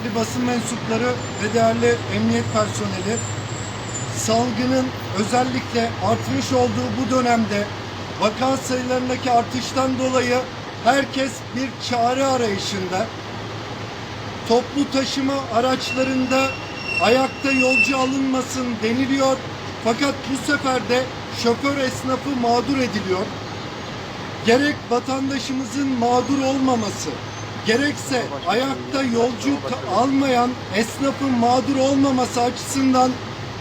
kıymetli basın mensupları ve değerli emniyet personeli, salgının özellikle artmış olduğu bu dönemde vaka sayılarındaki artıştan dolayı herkes bir çare arayışında. Toplu taşıma araçlarında ayakta yolcu alınmasın deniliyor. Fakat bu sefer de şoför esnafı mağdur ediliyor gerek vatandaşımızın mağdur olmaması, gerekse ayakta yolcu almayan esnafın mağdur olmaması açısından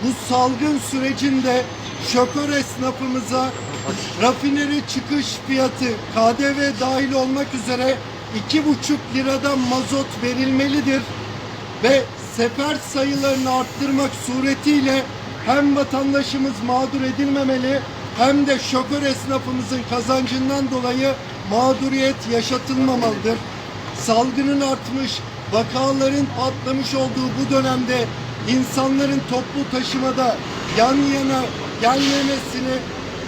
bu salgın sürecinde şoför esnafımıza rafineri çıkış fiyatı KDV dahil olmak üzere iki buçuk liradan mazot verilmelidir ve sefer sayılarını arttırmak suretiyle hem vatandaşımız mağdur edilmemeli hem de şoför esnafımızın kazancından dolayı mağduriyet yaşatılmamalıdır. Salgının artmış, vakaların patlamış olduğu bu dönemde insanların toplu taşımada yan yana gelmemesini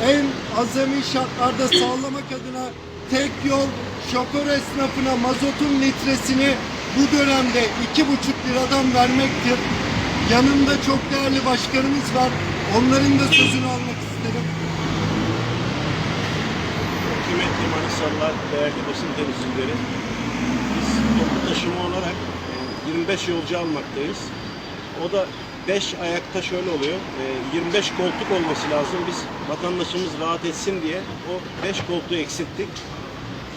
en azami şartlarda sağlamak adına tek yol şoför esnafına mazotun litresini bu dönemde iki buçuk liradan vermektir. Yanımda çok değerli başkanımız var. Onların da sözünü almak isterim. Kıymetli Manisalılar, değerli basın temsilcileri. Biz toplu taşıma olarak e, 25 yolcu almaktayız. O da 5 ayakta şöyle oluyor. e, 25 koltuk olması lazım. Biz vatandaşımız rahat etsin diye o 5 koltuğu eksilttik.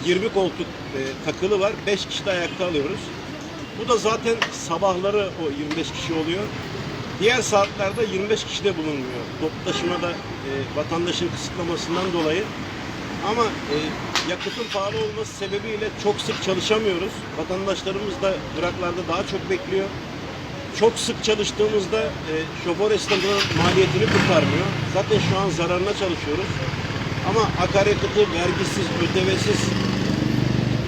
20 koltuk e, takılı var. 5 kişi de ayakta alıyoruz. Bu da zaten sabahları o 25 kişi oluyor. Diğer saatlerde 25 kişi de bulunmuyor. Toplu taşımada e, vatandaşın kısıtlamasından dolayı ama e, yakıtın pahalı olması sebebiyle çok sık çalışamıyoruz. Vatandaşlarımız da duraklarda daha çok bekliyor. Çok sık çalıştığımızda e, şoför esnafının maliyetini kurtarmıyor. Zaten şu an zararına çalışıyoruz. Ama akaryakıtı vergisiz, ödemesiz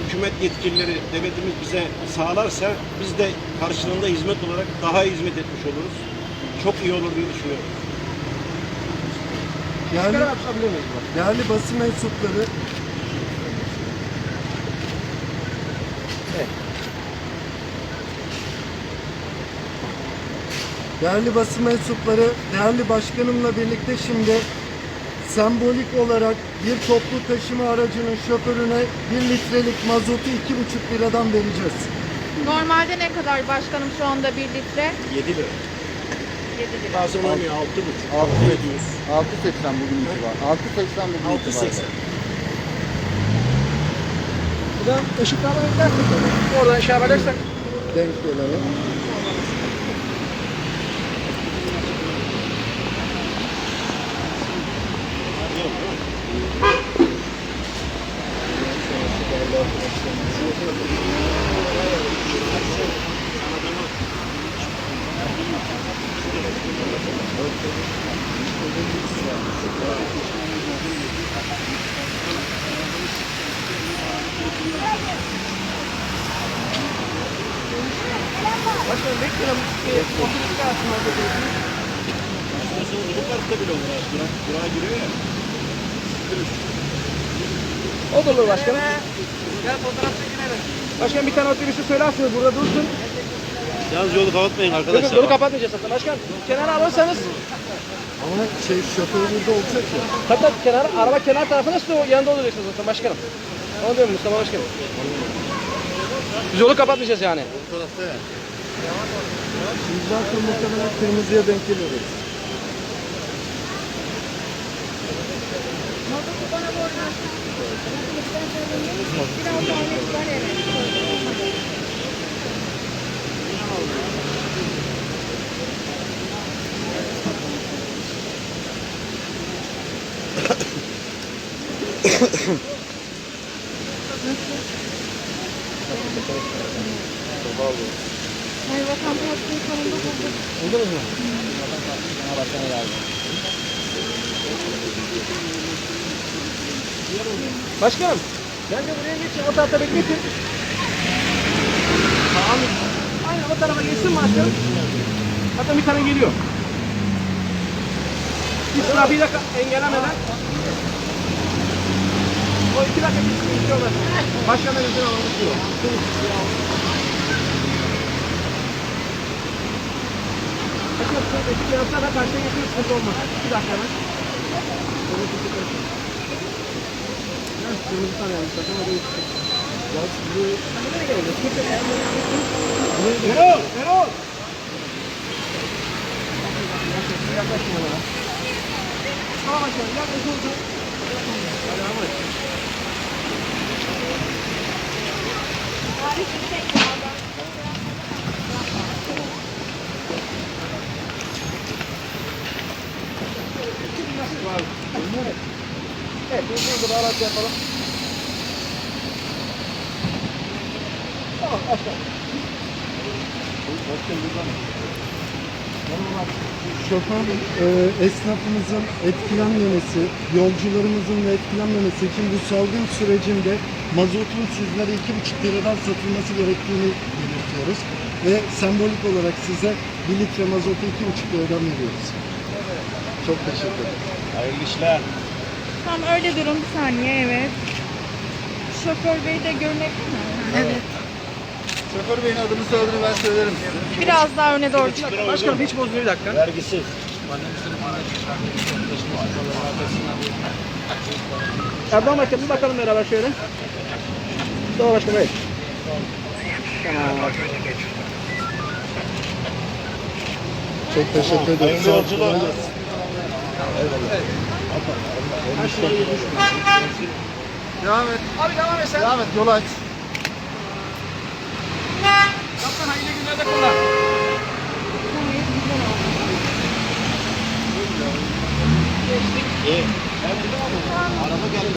hükümet yetkilileri, devletimiz bize sağlarsa biz de karşılığında hizmet olarak daha iyi hizmet etmiş oluruz. Çok iyi olur diye düşünüyorum. Değerli, değerli basın mensupları Değerli basın mensupları, değerli başkanımla birlikte şimdi sembolik olarak bir toplu taşıma aracının şoförüne bir litrelik mazotu iki buçuk liradan vereceğiz. Normalde ne kadar başkanım şu anda 1 litre? 7 lira. 7 lira. Bazen olmuyor 6,5. 6 700. 6.80 bugün itibariyle. 6.80 bugün 6.80. itibariyle. Buradan ışıklama eklersek oradan şey yaparsak Denk gelelim. Başkanım bekliyorum. Bir otobüs kalsın orada diyorsunuz. Bu kartta bile olur abi. Dura, durağa giriyor ya. O da olur başkanım. Gel fotoğraf çekinelim. Başkan bir tane otobüsü söylersiniz burada dursun. Yalnız yolu kapatmayın Yok, yok, yolu kapatmayacağız zaten başkan. Kenara alırsanız Ama şey şoför burada olacak ya. tabii tabii kenar, araba kenar tarafına siz o yanında olacaksınız zaten başkanım. Onu diyorum Mustafa başkanım. Biz yolu kapatmayacağız yani. Biz zaten muhtemelen kırmızıya denk geliyoruz. Mazotu bana borçlar. Biraz zahmet var evet. Hayır vatan partisi sonunda bulduk. Buldunuz mu? Başkanım, bence buraya geçin, o tarafta bekletin. Tamam. Aynen o tarafa geçsin başkanım. Zaten bir tane geliyor. Hiç trafiği de engellemeden. O iki dakika geçsin, geçiyorlar. Başkanın izin almak istiyor. Ekip yansa da karşıya geçmek sıkıntı olmaz. İki dakika hemen. Kırmızı ışık karşı. Ha, Kırmızı tane yanlış zaten o da geçecek. Ya bu... Geliyor? Sıkıntı yok. Erol! Erol! Yaklaşın yanına. Tamam aşağı. Yaklaşın olsun. Evet, biz burada araç yapalım. Şoför e, esnafımızın etkilenmemesi, yolcularımızın da etkilenmemesi için bu salgın sürecinde mazotun sizlere iki buçuk liradan satılması gerektiğini belirtiyoruz. Ve sembolik olarak size bir litre mazotu iki buçuk liradan veriyoruz. Çok teşekkür ederim. Hayırlı işler. Tam öyle durun bir saniye evet. Şoför bey de görünebilir mi? Evet. Şoför beyin adını soyadını ben söylerim size. Biraz daha öne doğru çık. Başkanım hiç bozmuyor bir dakika. Vergisiz. Erdoğan Başkanım bir bakalım beraber şöyle. Doğru başkanım evet. Tamam. Çok teşekkür ederim. Hayırlı Sağ olun. yolculuklar. Kolay gelsin. Devam et. Abi devam et sen. Devam et. Yolu aç. Kaptan hayırlı günlerde kullan. İyi. Araba geldi.